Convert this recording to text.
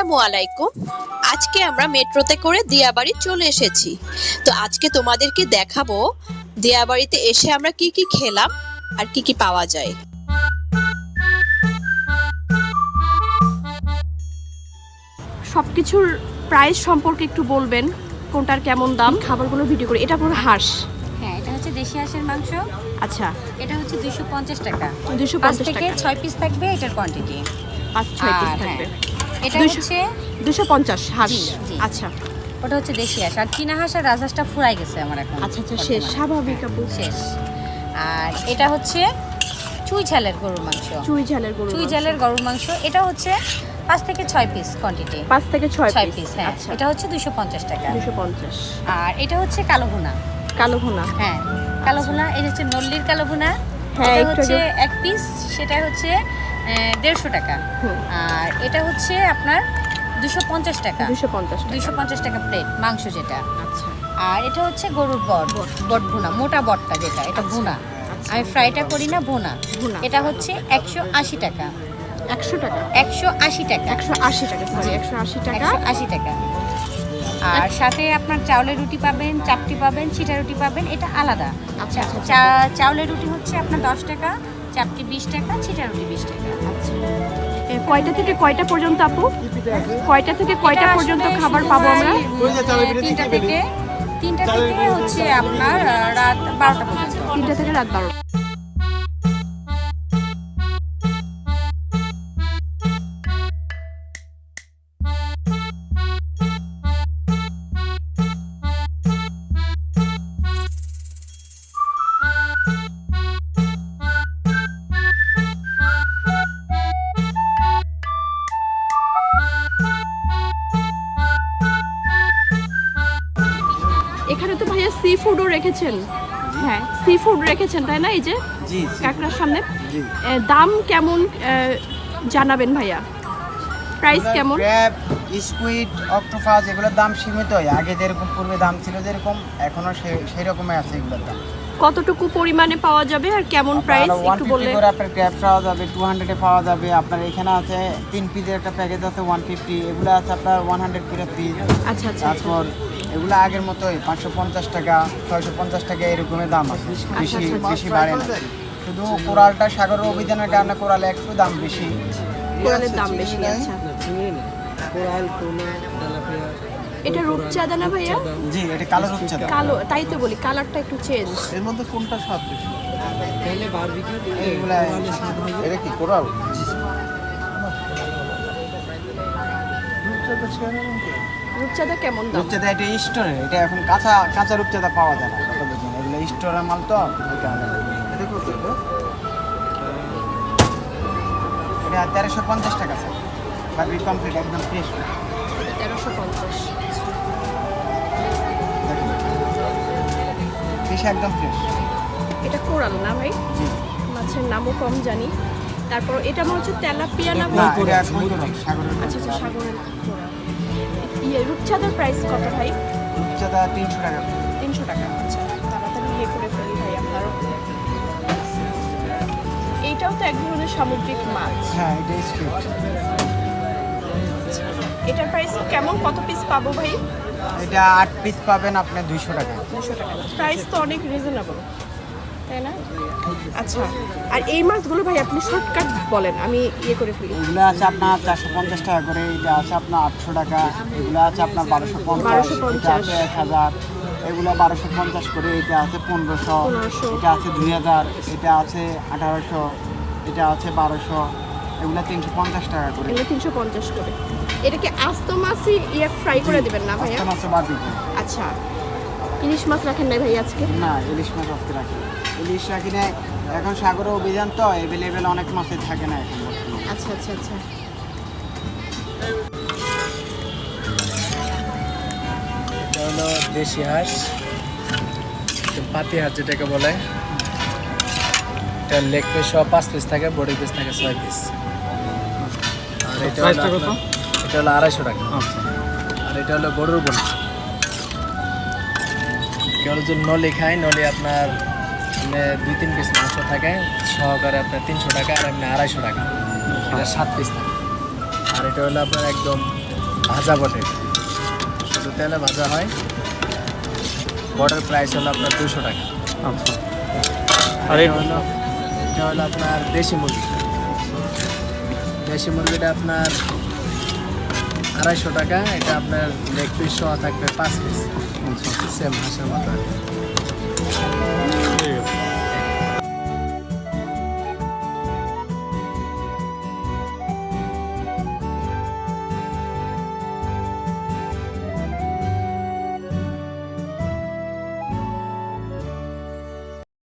আলাইকুম। আজকে আমরা মেট্রোতে করে দিয়াবাড়ি চলে এসেছি। তো আজকে তোমাদেরকে দেখাবো দিয়াবাড়িতে এসে আমরা কি কি খেলাম আর কি কি পাওয়া যায়। সব কিছুর প্রাইস সম্পর্কে একটু বলবেন কোনটার কেমন দাম? খাবারগুলো ভিডিও করে। এটা পুরো হাঁস? হ্যাঁ এটা হচ্ছে দেশি হাঁসের মাংস। আচ্ছা। এটা হচ্ছে দুশো পঞ্চাশ টাকা। দুশো পঞ্চাশ থেকে ছয় পিস থাকবে এটার কোয়ান্টিটি পাঁচ ছয় পিস থাকবে হ্যাঁ, এটা হচ্ছে দুশো পঞ্চাশ হাঁস। আচ্ছা। ওটা হচ্ছে দেশি হাঁস। আর চীনা হাঁস আর রাজহাঁসটা ফুরাই গেছে আমার এখন। আচ্ছা আচ্ছা শেষ স্বাভাবিক আপু। শেষ। আর এটা হচ্ছে চুই ঝালের গরুর মাংস। চুই ঝালের চুই ঝালের গরুর মাংস। এটা হচ্ছে পাঁচ থেকে ছয় পিস কোয়ান্টিটি পাঁচ থেকে ছয় ছয় পিস হ্যাঁ। আচ্ছা। এটা হচ্ছে দুশো পঞ্চাশ টাকা। দুশো পঞ্চাশ। আর এটা হচ্ছে কালো ভুনা কালো ভুনা হ্যাঁ কালো ভুনা এটা হচ্ছে নল্লির কালো ভুনা হ্যাঁ, এটা হচ্ছে এক পিস সেটা হচ্ছে দেড়শো টাকা। আর এটা হচ্ছে আপনার দুশো পঞ্চাশ টাকা। দুশো পঞ্চাশ টাকা। দুশো পঞ্চাশ টাকা প্লেট মাংস যেটা। আচ্ছা। আর এটা হচ্ছে গরুর বট। বট। ভুনা মোটা বটটা যেটা এটা ভুনা। আচ্ছা। আমি ফ্রাইটা করি না ভুনা। এটা হচ্ছে একশো আশি টাকা। একশো টাকা? একশো আশি টাকা। একশো আশি টাকা সরি একশো আশি টাকা। আশি টাকা। আর সাথে আপনার চাউলের রুটি পাবেন চাপটি পাবেন চিটা রুটি পাবেন এটা আলাদা। আচ্ছা, আচ্ছা, চা- চাউলের রুটি হচ্ছে আপনার দশ টাকা চাপটি বিশ টাকা ছিটা রুটি বিশ টাকা। আচ্ছা। কয়টা থেকে কয়টা পর্যন্ত আপু? কয়টা থেকে কয়টা পর্যন্ত খাবার পাবো আমরা? তিনটা থেকে তিনটা থেকে হচ্ছে আপনার রাত বারোটা পর্যন্ত। তিনটা থেকে রাত বারো সি ফুডও রেখেছেন হ্যাঁ সি ফুড রেখেছেন তাই না এই যে? জি কাঁকড়ার সামনে। দাম কেমন জানাবেন ভাইয়া? প্রাইস কেমন? ক্র্যাব স্কুইড অক্টোপাস এগুলোর দাম সীমিত। হয় আগে যেরকম পূর্বে দাম ছিল যেরকম এখনও সেই রকমই আছে এগুলোর দাম। কতটুকু পরিমাণে পাওয়া যাবে আর কেমন প্রাইস একটু বললে। করে আপনার ক্র্যাব পাওয়া যাবে টু হান্ড্রেডে পাওয়া যাবে। আপনার এখানে আছে তিন পিসের একটা প্যাকেজ আছে ওয়ান ফিফটি এগুলো আছে আপনার ওয়ান হান্ড্রেড করে পিস আচ্ছা আচ্ছা। তারপর এগুলো আগের মতোই পাঁচশো পঞ্চাশ টাকা ছয়শো পঞ্চাশ টাকা এরকমের দাম আছে। বেশি আচ্ছা, আচ্ছা। বেশি বাড়ে না। শুধু কোরালটা সাগরের অভিযানের কারণে কোরালে একটু দাম বেশি। কোরালের দাম বেশি আচ্ছা। এটা রূপচাঁদা না ভাইয়া? জি এটা কালো রূপচাঁদা। কালো তাই তো বলি কালারটা একটু চেঞ্জ এর মধ্যে কোনটা স্বাদ বেশি? এগুলা এটা কি কোরাল? রূপচাঁদা কেমন দাম? রূপচাঁদা এটা স্টোরে এটা এখন কাঁচা কাঁচা রূপচাঁদা পাওয়া যায় না বুঝুন এগুলো স্টোরের মাল তো এটা তেরোশো পঞ্চাশ টাকা স্যার। বারবি কমপ্লিট একদম ফ্রেশ তেরোশো পঞ্চাশ। দেখুন। একদম ফ্রেশ এটা কোরাল না ভাই? মাছের নামও কম জানি। তারপর এটা মনে হচ্ছে তেলাপিয়া না আচ্ছা আচ্ছা সাগরের ইয়ে রূপচাঁদার প্রাইস কত ভাই? রূপচাঁদা তিনশো টাকা। তিনশো টাকা আচ্ছা তাড়াতাড়ি ইয়ে করে ফেলি ভাই আপনারও এইটাও তো এক ধরনের সামুদ্রিক মাছ। হ্যাঁ এটা স্কুইড এটার প্রাইস কেমন কত পিস পাবো ভাই? এটা আট পিস পাবেন আপনি দুইশো টাকা দুশো টাকা। প্রাইস তো অনেক রিজনেবল তাই না? আচ্ছা আর এই মাছগুলো ভাই আপনি শর্টকাট বলেন আমি ইয়ে করে ফেলি। এগুলো আছে আপনার চারশো পঞ্চাশ টাকা করে এটা আছে আপনার আটশো টাকা এগুলো আছে আপনার বারোশো পঞ্চাশ এটা আছে এক হাজার এগুলো বারোশো পঞ্চাশ করে এটা আছে পনেরোশো এটা আছে দুই হাজার এটা আছে আঠারোশো এটা আছে বারোশো এগুলো তিনশো পঞ্চাশ টাকা করে। এগুলো তিনশো পঞ্চাশ করে। এটা কি আস্ত মাছই ইয়ে ফ্রাই করে দিবেন না ভাইয়া? আস্ত বাদ দিতে আচ্ছা। ইলিশ মাছ রাখেন নাই ভাই আজকে? না ইলিশ মাছ আজকে রাখি ইলিশ রাখি না এখন সাগরে অভিযান তো অ্যাভেলেবেল অনেক মাছই থাকে না এখন আচ্ছা আচ্ছা আচ্ছা। হলো দেশি হাঁস। পাতি হাঁস যেটাকে বলে। এটা লেগ পিস সহ পাঁচ পিস থাকে বডি পিস থাকে ছয় পিস আর এটা হলো এটা হলো আড়াইশো টাকা। আর এটা হলো গরুর বোন কেউ যদি নলি খায় নলি আপনার মানে দুই তিন পিস মাংস থাকে সহকারে আপনার তিনশো টাকা আর এমনি আড়াইশো টাকা। এটা সাত পিস থাকে। আর এটা হলো আপনার একদম ভাজা বটে। শুধু তেলে ভাজা হয়। বটের প্রাইস হলো আপনার দুশো টাকা। আচ্ছা। আর এটা হলো এটা হলো আপনার দেশি মুরগি। দেশি মুরগিটা আপনার আড়াইশো টাকা এটা আপনার লেগ পিস সহ থাকবে পাঁচ পিস সেম হাঁসের মতো।